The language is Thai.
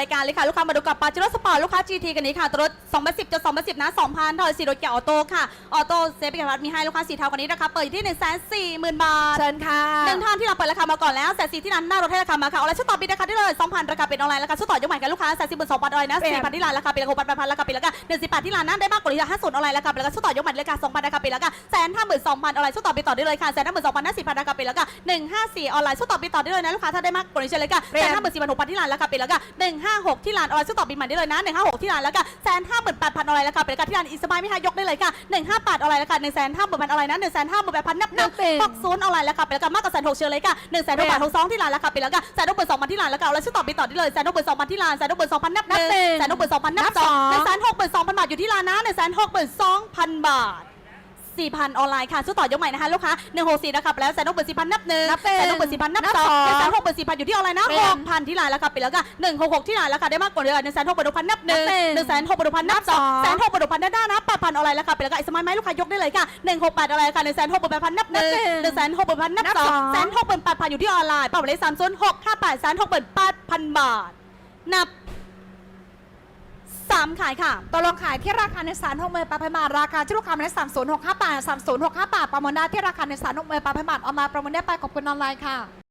รายการเลยค่ะ ลูกค้ามาดูกับปาจิโร่สปอร์ตลูกค้า GT กันนี้ค่ะตัวรถ2010จะ2010 นะ2,000ถอยสีรถเกียร์ออโต้ค่ะ ออโต้เซฟปิกพัทมีให้ลูกค้าสีเทากันนี้นะคะเปิดอยู่ที่ 140,000 บาท เชิญค่ะหนึ่งท่านที่เราเปิดราคามาก่อนแล้วแสนสีที่ร้านหน้ารถให้ราคามาค่ะเอาอะไรชุดต่อปีราคาได้เลย2,000 ราคาเป็นออนไลน์ราคาชุดต่อยกใหม่กันลูกค้าแสนสี่หมื่นสองพันออนไลน์นะเป็นสี่พันที่ร้านราคาเป็นราคาพันพันราคาเป็นราคาหนึ่งสิบแปดที่ร้านนั้นได้มากกว่านี้ห้าศูนย์ออนไลน์ราคาเป็นราคาชุดต่อยกใหม่ราคาสองพันราคาเป็นราคาแสนห้าหมื่นสองพันออนไลน์ชุดต่อปีต่อได้เลยค่ะแสนห้าหมื่นสองพันห้าสิบพันราคาเป็นราคาหนึ่งห้าสี่ออนไลน์ชุดต่อปีต่อได้เลยนะลูกค้าถ้าได้มากกว่านี้เชิญเลยค่ะเรีแสยนนห้าหมื่นสี่พันหกพันที่ร้านราคาเป็นราคาหนึ่งห้าหกที่ร้านออนไลน์ชุดต่อปีใหม่ได้เลยนะหนึ่งห้าหกที่ร้านราคาแสนห้าหมื่นแปดพันออนไลน์ราคาเป็นราคาที่ร้านอิสมาไม่ให้ยกได้เลยค่ะหนึ่งห้าแปดออนไลน์ราคาหนึ่งแสนห้าหมื่นพันออนไลน์นะหนึ่งแสนห้าหมื่นแปดพันนับหนึ่งนับหนึ่งหกศูนย์ออนไลน์ราคาเป็นราคามากกว่าแสนหกเชิญเลยค่ะหนึ่งแสนหกบาทหกสองที่ร้านราคาเป็นราคาแสนหกหมื่นสองพันที่ร้านราคาเอาแล้วชุดต่อปีต่อได้เลยแสนหกหมื่นสองพันที่ร้านแสนหกหมื่นสองพันนับหนึ่งนับหนึ่งแสนหกหมื่นสองพันนับนับสองสองหนึ่งแสนหกหมื่นสองพันบาทอยู่ที่ร้านนะหนึ่งแสนหกหมื่นสองพันบาท 4,000 ออนไลน์ค่ะชุดต่อยกใหม่นะคะลูกค้า164นะคะไปแล้วแสนหกหมื่นสี่พันนับหนึ่งนับหนึ่งแสนหกหมื่นสี่พันนับนับสองสองหนึ่งแสนหกหมื่นสี่พันอยู่ที่ออนไลน์นะเรียน6,000 ที่ร้านแล้วค่ะไปแล้วก็166 ที่ร้านแล้วค่ะได้มากกว่าเดิมหนึ่งแสนหกหมื่นพันนับหนึ่งนับหนึ่งหนึ่งแสนหกหมื่นพันนับสองนับสอง แสนหกหมื่นพันด้านหน้านะ8,000ออนไลน์แล้วค่ะไปแล้วก็ไอ้สมัยไหมลูกค้ายกได้เลยค่ะ168ออนไลน์ค่ะหนึ่งแสนหกหมื่นพันนับหนึ่งนับหนึ่งหนึ่งแสนหกหมื่นพันนับนับสองสองแสนหกหมื่นแปดพันอยู่ที่ออนไลน์เป้าหมายเลขสามศูนย์หกห้าแปดแสนหกหมื่นแปดพันบาทนับ สาขายค่ะตกลงขายที่ราคาในสารหกหมื่นแปดพันบาทราคาที่ลูกค้ามาได้สามศูนย์หกห้าบาทสามศูนย์หกห้าบาทประมูลได้ที่ราคาในสารหกหมื่นแปดพันบาทเอามาประมูลได้ไปขอบคุณออนไลน์ค่ะ